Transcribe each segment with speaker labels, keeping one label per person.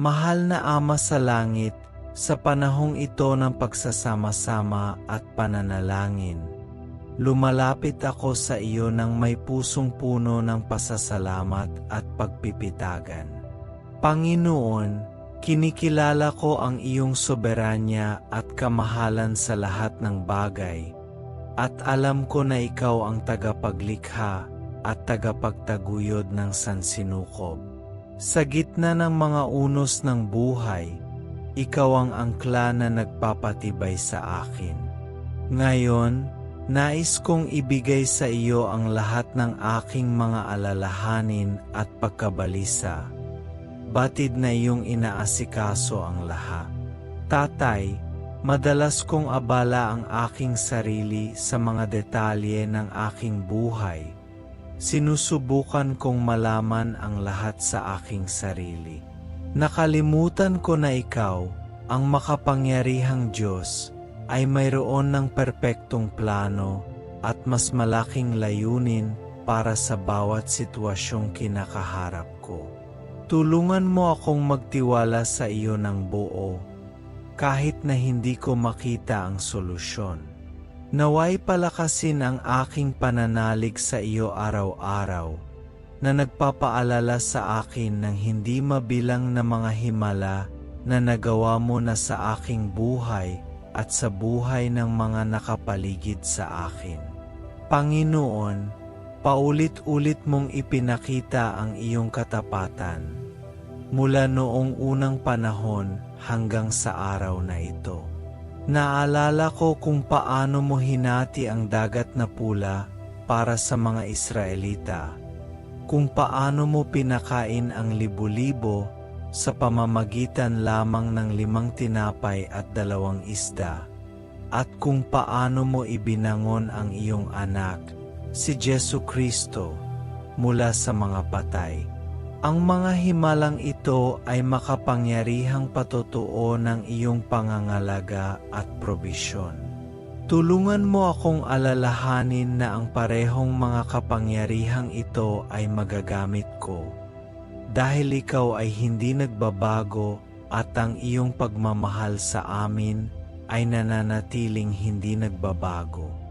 Speaker 1: Mahal na Ama sa langit, sa panahong ito ng pagsasama-sama at pananalangin, lumalapit ako sa iyo ng may pusong puno ng pasasalamat at pagpipitagan. Panginoon, kinikilala ko ang iyong soberanya at kamahalan sa lahat ng bagay, at alam ko na ikaw ang tagapaglikha at tagapagtaguyod ng sansinukob. Sa gitna ng mga unos ng buhay, ikaw ang angkla na nagpapatibay sa akin. Ngayon, nais kong ibigay sa iyo ang lahat ng aking mga alalahanin at pagkabalisa. Batid na iyong inaasikaso ang lahat. Tatay, madalas kong abala ang aking sarili sa mga detalye ng aking buhay. Sinusubukan kong malaman ang lahat sa aking sarili. Nakalimutan ko na ikaw, ang makapangyarihang Diyos, ay mayroon ng perpektong plano at mas malaking layunin para sa bawat sitwasyong kinakaharap ko. Tulungan mo akong magtiwala sa iyo ng buo, kahit na hindi ko makita ang solusyon. Naway palakasin ang aking pananalig sa iyo araw-araw, na nagpapaalala sa akin ng hindi mabilang na mga himala na nagawa mo na sa aking buhay at sa buhay ng mga nakapaligid sa akin. Panginoon, paulit-ulit mong ipinakita ang iyong katapatan mula noong unang panahon hanggang sa araw na ito. Naalala ko kung paano mo hinati ang dagat na pula para sa mga Israelita, kung paano mo pinakain ang libo-libo sa pamamagitan lamang ng limang tinapay at dalawang isda, at kung paano mo ibinangon ang iyong anak, si Jesu Kristo, mula sa mga patay. Ang mga himalang ito ay makapangyarihang patotoo ng iyong pangangalaga at probisyon. Tulungan mo akong alalahanin na ang parehong mga kapangyarihang ito ay magagamit ko. Dahil ikaw ay hindi nagbabago at ang iyong pagmamahal sa amin ay nananatiling hindi nagbabago.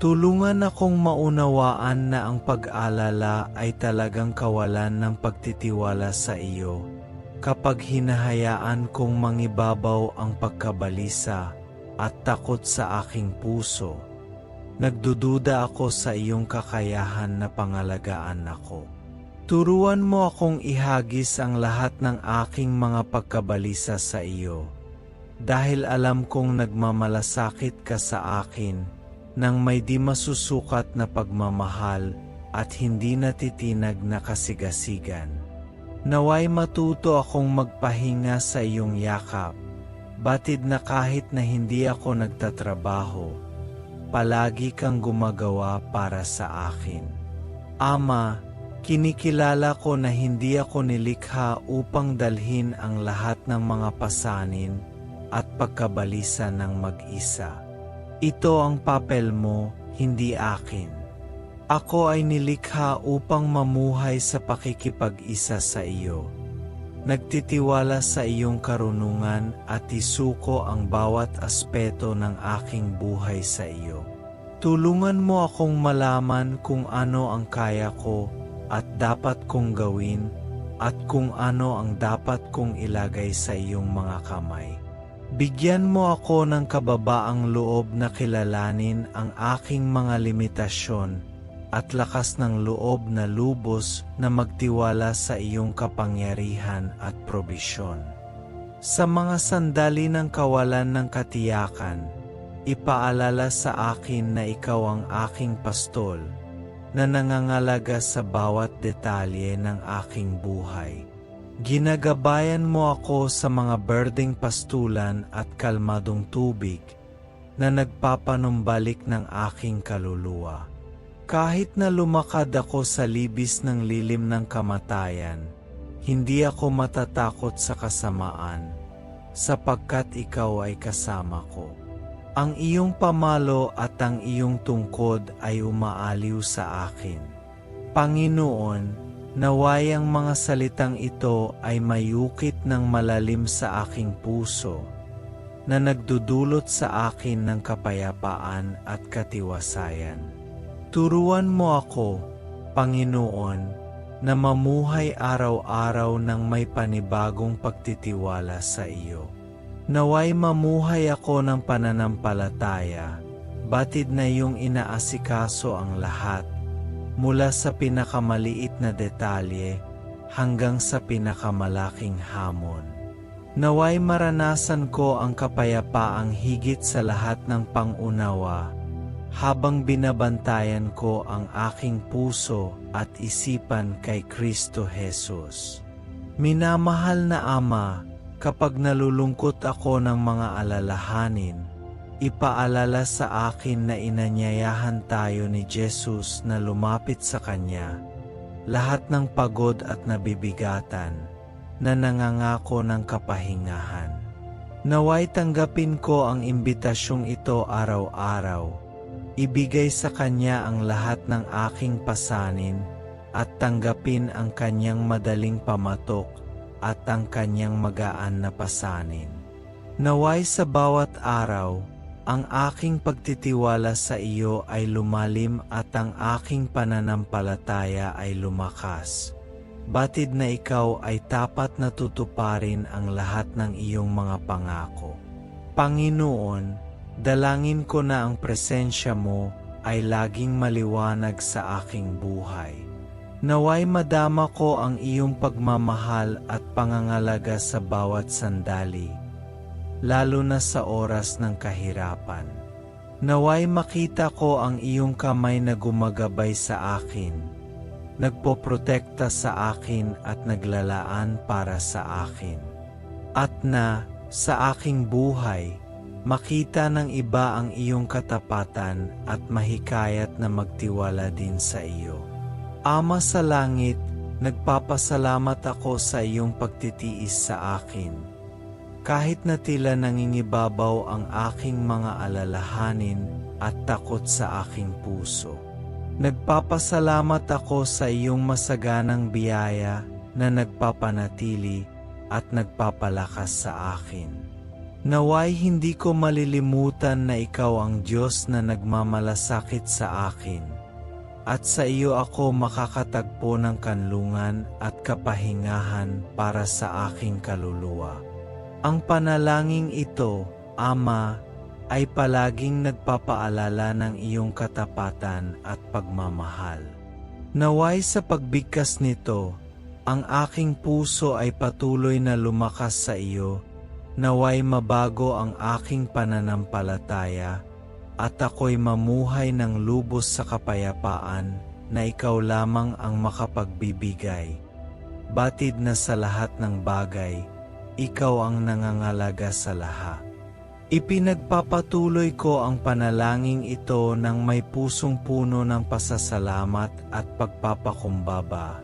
Speaker 1: Tulungan akong maunawaan na ang pag-alala ay talagang kawalan ng pagtitiwala sa iyo kapag hinahayaan kong mangibabaw ang pagkabalisa at takot sa aking puso. Nagdududa ako sa iyong kakayahan na pangalagaan ako. Turuan mo akong ihagis ang lahat ng aking mga pagkabalisa sa iyo. Dahil alam kong nagmamalasakit ka sa akin nang may di masusukat na pagmamahal at hindi natitinag na kasigasigan. Naway matuto akong magpahinga sa iyong yakap, batid na kahit na hindi ako nagtatrabaho, palagi kang gumagawa para sa akin. Ama, kinikilala ko na hindi ako nilikha upang dalhin ang lahat ng mga pasanin at pagkabalisa ng mag-isa. Ito ang papel mo, hindi akin. Ako ay nilikha upang mamuhay sa pakikipag-isa sa iyo. Nagtitiwala sa iyong karunungan at isuko ang bawat aspeto ng aking buhay sa iyo. Tulungan mo akong malaman kung ano ang kaya ko at dapat kong gawin at kung ano ang dapat kong ilagay sa iyong mga kamay. Bigyan mo ako ng kababaang loob na kilalanin ang aking mga limitasyon at lakas ng loob na lubos na magtiwala sa iyong kapangyarihan at probisyon. Sa mga sandali ng kawalan ng katiyakan, ipaalala sa akin na ikaw ang aking pastol na nangangalaga sa bawat detalye ng aking buhay. Ginagabayan mo ako sa mga berdeng pastulan at kalmadong tubig na nagpapanumbalik ng aking kaluluwa. Kahit na lumakad ako sa libis ng lilim ng kamatayan, hindi ako matatakot sa kasamaan, sapagkat ikaw ay kasama ko. Ang iyong pamalo at ang iyong tungkod ay umaaliw sa akin. Panginoon, Naway ang mga salitang ito ay mayukit ng malalim sa aking puso, na nagdudulot sa akin ng kapayapaan at katiwasayan. Turuan mo ako, Panginoon, na mamuhay araw-araw ng may panibagong pagtitiwala sa iyo. Naway mamuhay ako ng pananampalataya, batid na iyong inaasikaso ang lahat, mula sa pinakamaliit na detalye hanggang sa pinakamalaking hamon. Naway maranasan ko ang kapayapaang higit sa lahat ng pangunawa habang binabantayan ko ang aking puso at isipan kay Kristo Jesus. Minamahal na Ama, kapag nalulungkot ako ng mga alalahanin, ipaalala sa akin na inanyayahan tayo ni Jesus na lumapit sa Kanya, lahat ng pagod at nabibigatan, na nangangako ng kapahingahan. Naway tanggapin ko ang imbitasyong ito araw-araw, ibigay sa Kanya ang lahat ng aking pasanin, at tanggapin ang Kanyang madaling pamatok at ang Kanyang magaan na pasanin. Naway sa bawat araw, ang aking pagtitiwala sa iyo ay lumalim at ang aking pananampalataya ay lumakas. Batid na ikaw ay tapat na tutuparin ang lahat ng iyong mga pangako. Panginoon, dalangin ko na ang presensya mo ay laging maliwanag sa aking buhay. Naway madama ko ang iyong pagmamahal at pangangalaga sa bawat sandali, lalo na sa oras ng kahirapan. Naway makita ko ang iyong kamay na gumagabay sa akin, nagpoprotekta sa akin at naglalaan para sa akin. At na, sa aking buhay, makita ng iba ang iyong katapatan at mahikayat na magtiwala din sa iyo. Ama sa langit, nagpapasalamat ako sa iyong pagtitiis sa akin. Kahit na tila nangingibabaw ang aking mga alalahanin at takot sa aking puso. Nagpapasalamat ako sa iyong masaganang biyaya na nagpapanatili at nagpapalakas sa akin. Naway hindi ko malilimutan na ikaw ang Diyos na nagmamalasakit sa akin at sa iyo ako makakatagpo ng kanlungan at kapahingahan para sa aking kaluluwa. Ang panalangin ito, Ama, ay palaging nagpapaalala ng iyong katapatan at pagmamahal. Naway sa pagbigkas nito, ang aking puso ay patuloy na lumakas sa iyo, naway mabago ang aking pananampalataya, at ako'y mamuhay ng lubos sa kapayapaan na ikaw lamang ang makapagbibigay. Batid na sa lahat ng bagay, ikaw ang nangangalaga sa lahat. Ipinagpapatuloy ko ang panalangin ito ng may pusong puno ng pasasalamat at pagpapakumbaba.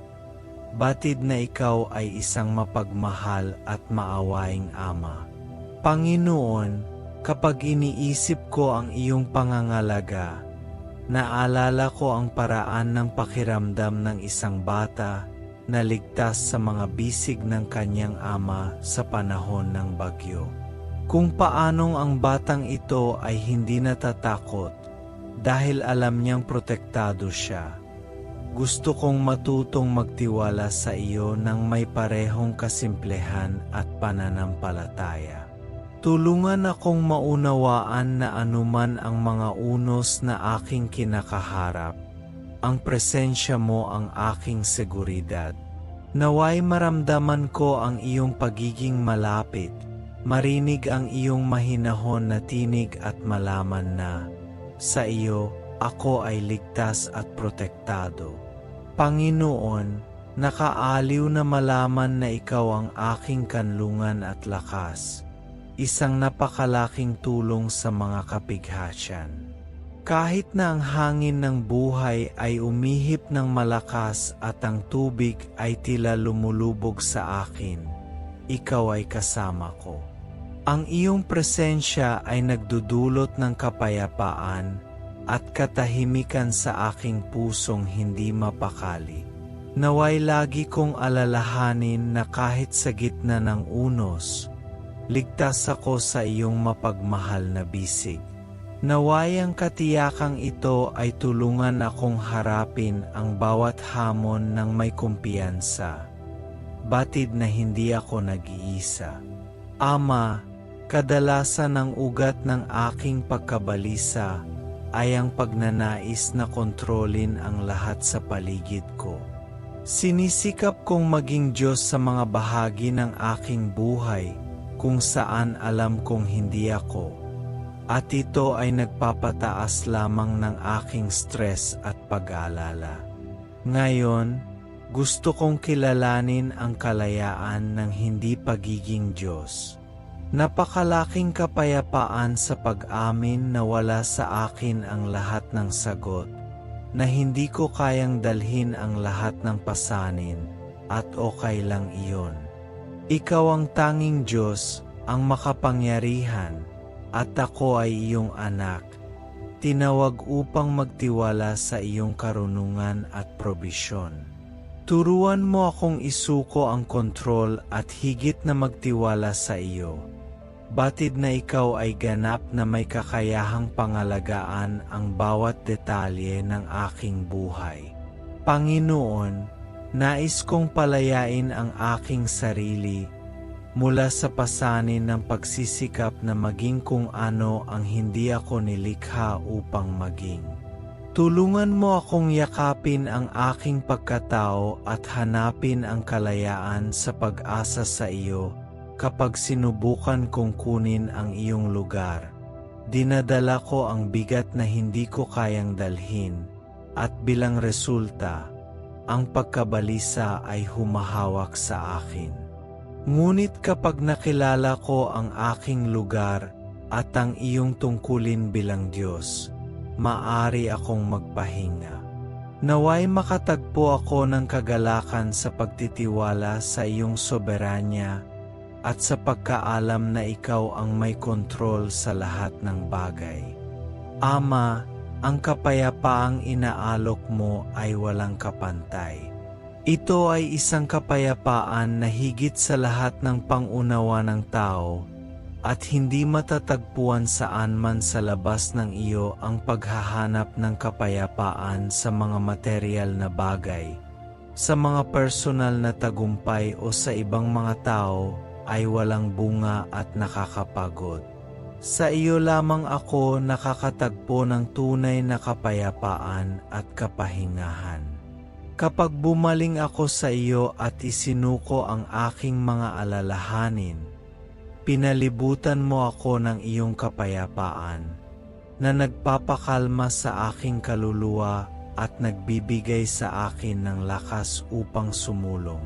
Speaker 1: Batid na ikaw ay isang mapagmahal at maawaing ama. Panginoon, kapag iniisip ko ang iyong pangangalaga, naalala ko ang paraan ng pakiramdam ng isang bata na ligtas sa mga bisig ng kanyang ama sa panahon ng bagyo. Kung paanong ang batang ito ay hindi natatakot dahil alam niyang protektado siya. Gusto kong matutong magtiwala sa iyo ng may parehong kasimplehan at pananampalataya. Tulungan akong maunawaan na anuman ang mga unos na aking kinakaharap, ang presensya mo ang aking seguridad. Naway maramdaman ko ang iyong pagiging malapit, marinig ang iyong mahinahon na tinig at malaman na, sa iyo, ako ay ligtas at protektado. Panginoon, nakaaliw na malaman na ikaw ang aking kanlungan at lakas, isang napakalaking tulong sa mga kapighatian. Kahit na ang hangin ng buhay ay umihip ng malakas at ang tubig ay tila lumulubog sa akin, ikaw ay kasama ko. Ang iyong presensya ay nagdudulot ng kapayapaan at katahimikan sa aking pusong hindi mapakali. Naway lagi kong alalahanin na kahit sa gitna ng unos, ligtas ako sa iyong mapagmahal na bisig. Naway ang katiyakang ito ay tulungan akong harapin ang bawat hamon ng may kumpiyansa. Batid na hindi ako nag-iisa. Ama, kadalasan ang ugat ng aking pagkabalisa ay ang pagnanais na kontrolin ang lahat sa paligid ko. Sinisikap kong maging Diyos sa mga bahagi ng aking buhay kung saan alam kong hindi ako. At ito ay nagpapataas lamang ng aking stress at pag-aalala. Ngayon, gusto kong kilalanin ang kalayaan ng hindi pagiging Diyos. Napakalaking kapayapaan sa pag-amin na wala sa akin ang lahat ng sagot na hindi ko kayang dalhin ang lahat ng pasanin, at okay lang iyon. Ikaw ang tanging Diyos, ang makapangyarihan, at ako ay iyong anak. Tinawag upang magtiwala sa iyong karunungan at probisyon. Turuan mo akong isuko ang kontrol at higit na magtiwala sa iyo. Batid na ikaw ay ganap na may kakayahang pangalagaan ang bawat detalye ng aking buhay. Panginoon, nais kong palayain ang aking sarili mula sa pasanin ng pagsisikap na maging kung ano ang hindi ako nilikha upang maging. Tulungan mo akong yakapin ang aking pagkatao at hanapin ang kalayaan sa pag-asa sa iyo kapag sinubukan kong kunin ang iyong lugar, dinadala ko ang bigat na hindi ko kayang dalhin, at bilang resulta, ang pagkabalisa ay humahawak sa akin. Ngunit kapag nakilala ko ang aking lugar at ang iyong tungkulin bilang Diyos, maari akong magpahinga. Naway makatagpo ako ng kagalakan sa pagtitiwala sa iyong soberanya at sa pagkaalam na ikaw ang may kontrol sa lahat ng bagay. Ama, ang kapayapaang inaalok mo ay walang kapantay. Ito ay isang kapayapaan na higit sa lahat ng pangunawa ng tao at hindi matatagpuan saan man sa labas ng iyo ang paghahanap ng kapayapaan sa mga material na bagay, sa mga personal na tagumpay o sa ibang mga tao ay walang bunga at nakakapagod. Sa iyo lamang ako nakakatagpo ng tunay na kapayapaan at kapahingahan. Kapag bumaling ako sa iyo at isinuko ang aking mga alalahanin, pinalibutan mo ako ng iyong kapayapaan na nagpapakalma sa aking kaluluwa at nagbibigay sa akin ng lakas upang sumulong.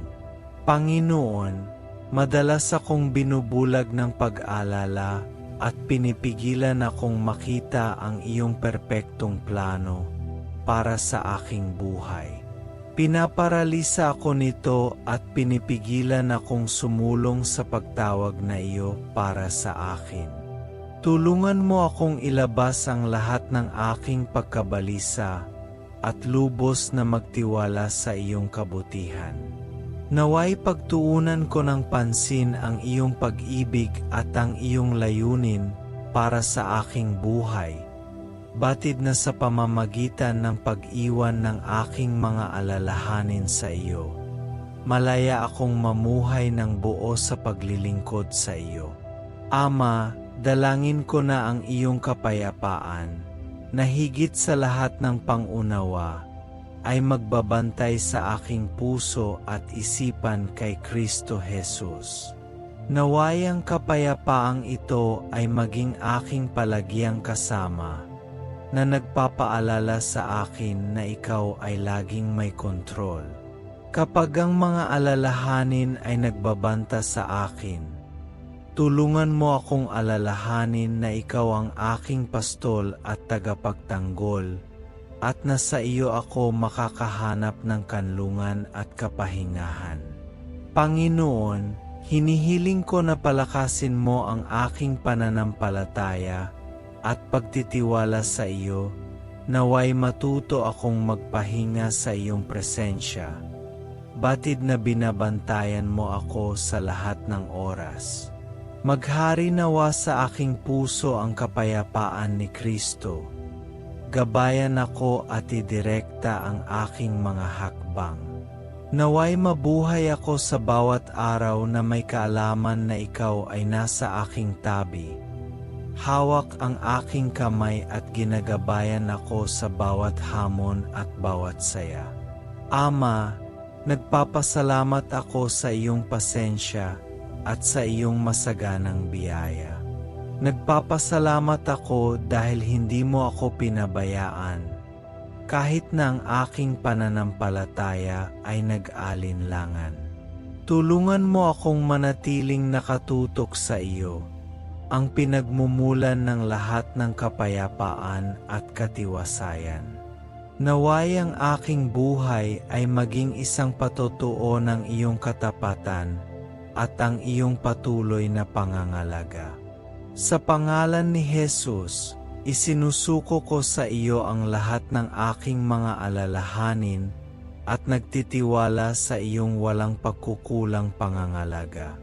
Speaker 1: Panginoon, Madalas akong binubulag ng pag-alala at pinipigilan akong makita ang iyong perpektong plano para sa aking buhay. Pinaparalisa ako nito at pinipigilan akong sumulong sa pagtawag na iyo para sa akin. Tulungan mo akong ilabas ang lahat ng aking pagkabalisa at lubos na magtiwala sa iyong kabutihan. Naway pagtuunan ko ng pansin ang iyong pag-ibig at ang iyong layunin para sa aking buhay. Batid na sa pamamagitan ng pag-iwan ng aking mga alalahanin sa iyo. Malaya akong mamuhay ng buo sa paglilingkod sa iyo. Ama, dalangin ko na ang iyong kapayapaan, na higit sa lahat ng pangunawa, ay magbabantay sa aking puso at isipan kay Kristo Jesus. Nawayang kapayapaang ito ay maging aking palagiang kasama na nagpapaalala sa akin na ikaw ay laging may kontrol. Kapag ang mga alalahanin ay nagbabanta sa akin, tulungan mo akong alalahanin na ikaw ang aking pastol at tagapagtanggol at nasa iyo ako makakahanap ng kanlungan at kapahingahan. Panginoon, hinihiling ko na palakasin mo ang aking pananampalataya at pagtitiwala sa iyo, naway matuto akong magpahinga sa iyong presensya batid na binabantayan mo ako sa lahat ng oras. Maghari nawa sa aking puso ang kapayapaan ni Kristo. Gabayan ako at idirekta ang aking mga hakbang. Naway mabuhay ako sa bawat araw na may kaalaman na ikaw ay nasa aking tabi. Hawak ang aking kamay at ginagabayan ako sa bawat hamon at bawat saya. Ama, nagpapasalamat ako sa iyong pasensya at sa iyong masaganang biyaya. Nagpapasalamat ako dahil hindi mo ako pinabayaan kahit na ang aking pananampalataya ay nag-alinlangan. Tulungan mo akong manatiling nakatutok sa iyo, ang pinagmumulan ng lahat ng kapayapaan at katiwasayan. Naway ang aking buhay ay maging isang patotoo ng iyong katapatan at ang iyong patuloy na pangangalaga. Sa pangalan ni Jesus, Isinusuko ko sa iyo ang lahat ng aking mga alalahanin at nagtitiwala sa iyong walang pagkukulang pangangalaga.